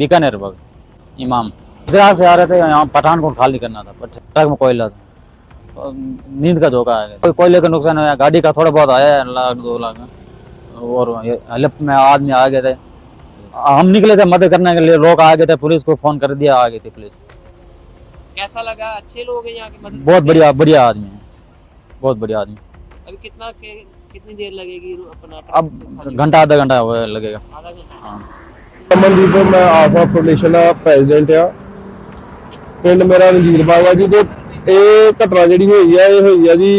बीकानेर बाग इमाम। जहाँ से आ रहे थे यहाँ पठानकोट खाली करना था ट्रक में कोयला था। नींद का धोखा है कोई कोयले का नुकसान हुआ गाड़ी का थोड़ा बहुत आया लाख दो लाख। और ये हेल्प में आदमी आ गए थे। हम निकले थे मदद करने के लिए लोग आ गए थे पुलिस को फ़ोन कर दिया आ गई थी पुलिस। कैसा लगा? अच्छे लोग हैं यहाँ की मदद बहुत बढ़िया बढ़िया आदमी है। बहुत बढ़िया आदमी। अभी कितना कितनी देर लगेगी अपना अब घंटा आधा घंटा लगेगा। आधा घंटा। हाँ। ਅਮਨਦੀਪ, ਮੈਂ ਆਸਾ ਫਾਊਂਡੇਸ਼ਨ ਦਾ ਪ੍ਰੈਜ਼ੀਡੈਂਟ ਆ ਪਿੰਡ ਮੇਰਾ ਰਣਜੀਤ ਬਾਵਾ ਜੀ, ਤੇ ਇਹ ਘਟਨਾ ਜਿਹੜੀ ਹੋਈ ਆ, ਇਹ ਹੋਈ ਆ ਜੀ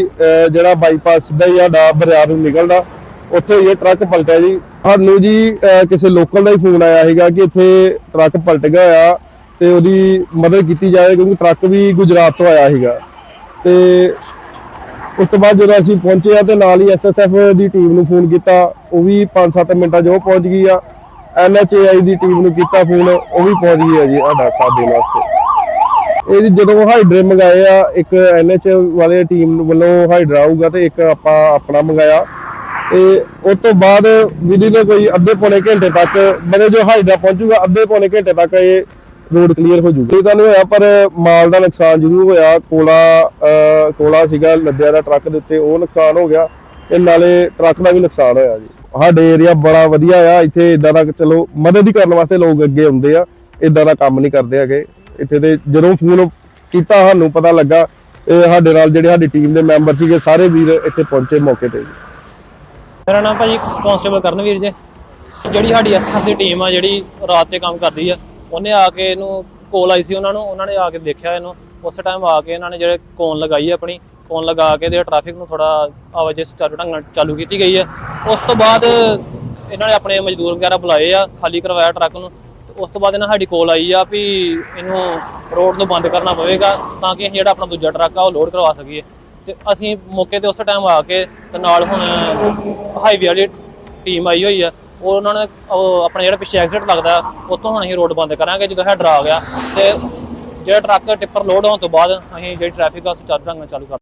ਜਿਹੜਾ ਬਾਈਪਾਸ ਸਿੱਧਾ ਹੀ ਸਾਡਾ ਬਰਿਆਰ ਨੂੰ ਨਿਕਲਦਾ, ਉੱਥੇ ਇਹ ਟਰੱਕ ਪਲਟਿਆ ਜੀ। ਸਾਨੂੰ ਜੀ ਕਿਸੇ ਲੋਕਲ ਦਾ ਹੀ ਫੋਨ ਆਇਆ ਸੀਗਾ ਕਿ ਇੱਥੇ ਟਰੱਕ ਪਲਟ ਗਿਆ ਆ, ਤੇ ਉਹਦੀ ਮਦਦ ਕੀਤੀ ਜਾਵੇ, ਕਿਉਂਕਿ ਟਰੱਕ ਵੀ ਗੁਜਰਾਤ ਤੋਂ ਆਇਆ ਸੀਗਾ। ਤੇ ਉਸ ਤੋਂ ਬਾਅਦ ਜਦੋਂ ਅਸੀਂ ਪਹੁੰਚੇ ਆ, ਤੇ ਨਾਲ ਹੀ ਐਸਐਸਐਫ ਦੀ ਟੀਮ ਨੂੰ ਫੋਨ ਕੀਤਾ, ਉਹ ਵੀ 5-7 ਮਿੰਟਾਂ 'ਚ ਉਹ ਪਹੁੰਚ ਗਈ ਆ। ਐਨਐਚਏਆਈ ਦੀ ਟੀਮ ਨੂੰ ਕੀਤਾ ਫੋਨ ਉਹ ਵੀ ਪਹੁੰਚ ਗਈ ਆ ਜੀ ਸਾਡਾ ਸਾਥ ਦੇਣ ਵਾਸਤੇ। ਇਹ ਜੀ ਜਦੋਂ ਹਾਈਡਰੇ ਮੰਗਾਏ ਆ, ਇੱਕ ਐਨਐਚ ਵਾਲੇ ਟੀਮ ਵੱਲੋਂ ਹਾਈਡਰਾ ਆਊਗਾ ਤੇ ਇੱਕ ਆਪਾਂ ਆਪਣਾ ਮੰਗਾਇਆ। ਤੇ ਉਸ ਤੋਂ ਬਾਅਦ ਵਿਧੀ ਕੋਈ ਅੱਧੇ ਪੌਣੇ ਘੰਟੇ ਤੱਕ ਮਨੇ ਜੋ ਹਾਈਡਰਾ ਪਹੁੰਚੂਗਾ, ਅੱਧੇ ਪੌਣੇ ਘੰਟੇ ਤੱਕ ਇਹ ਰੋਡ ਕਲੀਅਰ ਹੋ ਜੂਗਾ। ਇਹ ਤਾਂ ਨਹੀਂ ਹੋਇਆ, ਪਰ ਮਾਲ ਦਾ ਨੁਕਸਾਨ ਜ਼ਰੂਰ ਹੋਇਆ। ਕੋਲਾ ਕੋਲਾ ਸੀਗਾ, ਲੱਦਿਆ ਦਾ ਟਰੱਕ ਦੇ ਉੱਤੇ, ਉਹ ਨੁਕਸਾਨ ਹੋ ਗਿਆ ਤੇ ਨਾਲੇ ਟਰੱਕ ਦਾ ਵੀ ਨੁਕਸਾਨ ਹੋਇਆ ਜੀ। ਸਾਡੇ ਏਰੀਆ ਬੜਾ ਵਧੀਆ ਆ, ਇੱਥੇ ਇਦਾਂ ਦਾ ਚਲੋ ਮਦਦ ਹੀ ਕਰਨ ਵਾਸਤੇ ਲੋਕ ਅੱਗੇ ਆਉਂਦੇ ਆ ਇਦਾਂ ਦਾ ਕੰਮ ਨਹੀਂ ਕਰਦੇ ਹੈਗੇ। ਇੱਥੇ ਤੇ ਜਦੋਂ ਫੋਨ ਕੀਤਾ ਸਾਨੂੰ ਪਤਾ ਲੱਗਾ ਸਾਡੇ ਨਾਲ ਜਿਹੜੇ ਸਾਡੀ ਟੀਮ ਦੇ ਮੈਂਬਰ ਸੀਗੇ, ਸਾਰੇ ਵੀਰ ਇੱਥੇ ਪਹੁੰਚੇ ਮੌਕੇ ਤੇ। ਮੇਰਾ ਨਾਮ ਭਾਜੀ ਕਾਂਸਟੇਬਲ ਕਰਨਵੀਰ ਜੇ। ਜਿਹੜੀ ਸਾਡੀ ਐਸਐਫ ਦੀ ਟੀਮ ਆ, ਜਿਹੜੀ ਰਾਤ ਤੇ ਕੰਮ ਕਰਦੀ ਆ, ਉਹਨੇ ਆ ਕੇ ਇਹਨੂੰ ਕੋਲ ਆਈ ਸੀ ਉਹਨਾਂ ਨੂੰ, ਉਹਨਾਂ ਨੇ ਆ ਕੇ ਦੇਖਿਆ ਇਹਨੂੰ। ਉਸ ਟਾਈਮ ਆ ਕੇ ਇਹਨਾਂ ਨੇ ਜਿਹੜੇ ਕੋਨ ਲਗਾਈ ਆਪਣੀ ਕੋਨ ਲਗਾ ਕੇ ਤੇ ਟ੍ਰੈਫਿਕ ਨੂੰ ਥੋੜਾ ਆਵਾਜਾਈ ਚਾਲੂ ਢੰਗ ਨਾਲ ਚਾਲੂ ਕੀਤੀ ਗਈ ਹੈ। ਉਸ ਤੋਂ ਬਾਅਦ ਇਹਨਾਂ ਨੇ ਆਪਣੇ ਮਜ਼ਦੂਰ ਵਗੈਰਾ ਬੁਲਾਏ ਆ, ਖਾਲੀ ਕਰਵਾਇਆ ਟਰੱਕ ਨੂੰ। ਤੇ ਉਸ ਤੋਂ ਬਾਅਦ ਇਹਨਾਂ ਸਾਡੀ ਕੋਲ ਆਈ ਆ ਵੀ ਇਹਨੂੰ ਰੋਡ ਨੂੰ ਬੰਦ ਕਰਨਾ ਪਵੇਗਾ ਤਾਂ ਕਿ ਅਸੀਂ ਜਿਹੜਾ ਆਪਣਾ ਦੂਜਾ ਟਰੱਕ ਆ ਉਹ ਲੋਡ ਕਰਵਾ ਸਕੀਏ। ਤੇ ਅਸੀਂ ਮੌਕੇ ਤੇ ਉਸ ਟਾਈਮ ਆ ਕੇ ਤੇ ਨਾਲ ਹੁਣ ਹਾਈਵੇ ਵਾਲੀ ਟੀਮ ਆਈ ਹੋਈ ਆ। ਉਹ ਉਹਨਾਂ ਨੇ, ਉਹ ਆਪਣਾ ਜਿਹੜਾ ਪਿੱਛੇ ਐਕਸੀਡੈਂਟ ਲੱਗਦਾ, ਉੱਥੋਂ ਹੁਣ ਅਸੀਂ ਰੋਡ ਬੰਦ ਕਰਾਂਗੇ ਜਦੋਂ ਹੈਡਰ ਆ ਗਿਆ। ਤੇ ਜਿਹੜਾ ਟਰੱਕ ਟਿੱਪਰ ਲੋਡ ਹੋਣ ਤੋਂ ਬਾਅਦ ਅਸੀਂ ਜਿਹੜੀ ਟ੍ਰੈਫਿਕ ਆ ਉਹ ਸੁਚਾਰੂ ਢੰਗ ਨਾਲ ਚਾਲੂ ਕਰ